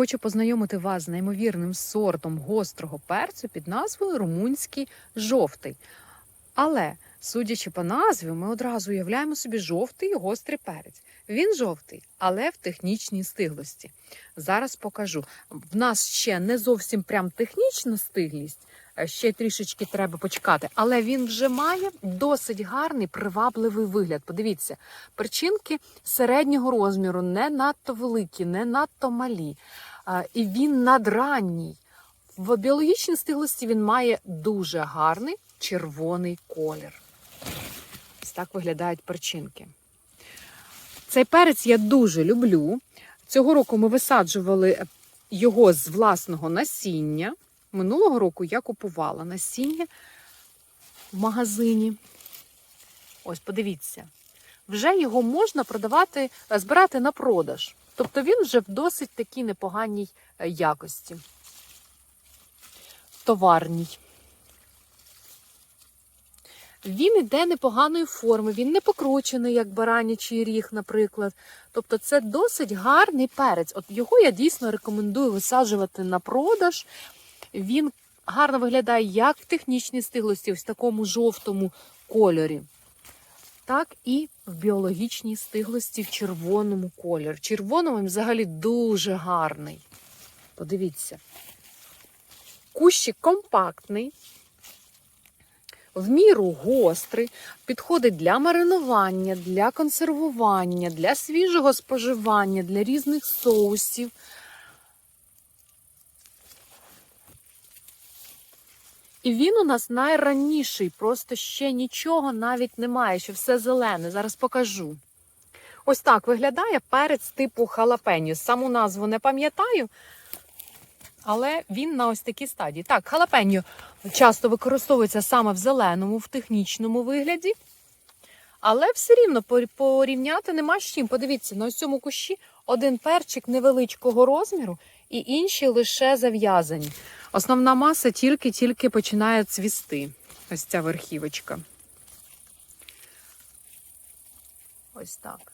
хочу познайомити вас з неймовірним сортом гострого перцю під назвою румунський жовтий. Але, судячи по назві, ми одразу уявляємо собі жовтий і гострий перець. Він жовтий, але в технічній стиглості. Зараз покажу. В нас ще не зовсім прям технічна стиглість, е, ще трішечки треба почекати, але він вже має досить гарний привабливий вигляд. Подивіться, перчинки середнього розміру, не надто великі, не надто малі. І він надранній. В біологічній стиглості він має дуже гарний червоний колір. Ось так виглядають перчинки. Цей перець я дуже люблю. Цього року ми висаджували його з власного насіння. Минулого року я купувала насіння в магазині. Ось, подивіться. Вже його можна продавати, е, збирати на продаж. Тобто він вже в досить такій непоганій е, якості. Товарній. Він іде непоганої форми, він не покручений, як баранячий ріг, наприклад. Тобто це досить гарний перець. От його я дійсно рекомендую висаджувати на продаж. Він гарно виглядає як в технічній стиглості, ось в такому жовтому кольорі, так і в біологічній стиглості в червоному кольорі. Він взагалі дуже гарний. Подивіться. Кущик компактний, в міру гострий, підходить для маринування, для консервування, для свіжого споживання, для різних соусів. І він у нас найранніший, просто ще нічого навіть немає, що все зелене. Зараз покажу. Ось так виглядає перець типу халапеньо. Саму назву не пам'ятаю, але він на ось такій стадії. Так, халапеньо часто використовується саме в зеленому, в технічному вигляді. Але все рівно порівняти нема з чим. Подивіться, на ось цьому кущі один перчик невеличкого розміру, і інші лише зав'язані. Основна маса тільки-тільки починає цвісти. Ось ця верхівочка. Ось так.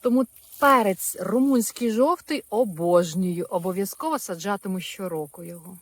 Тому перець румунський жовтий обожнюю. Обов'язково саджатиму щороку його.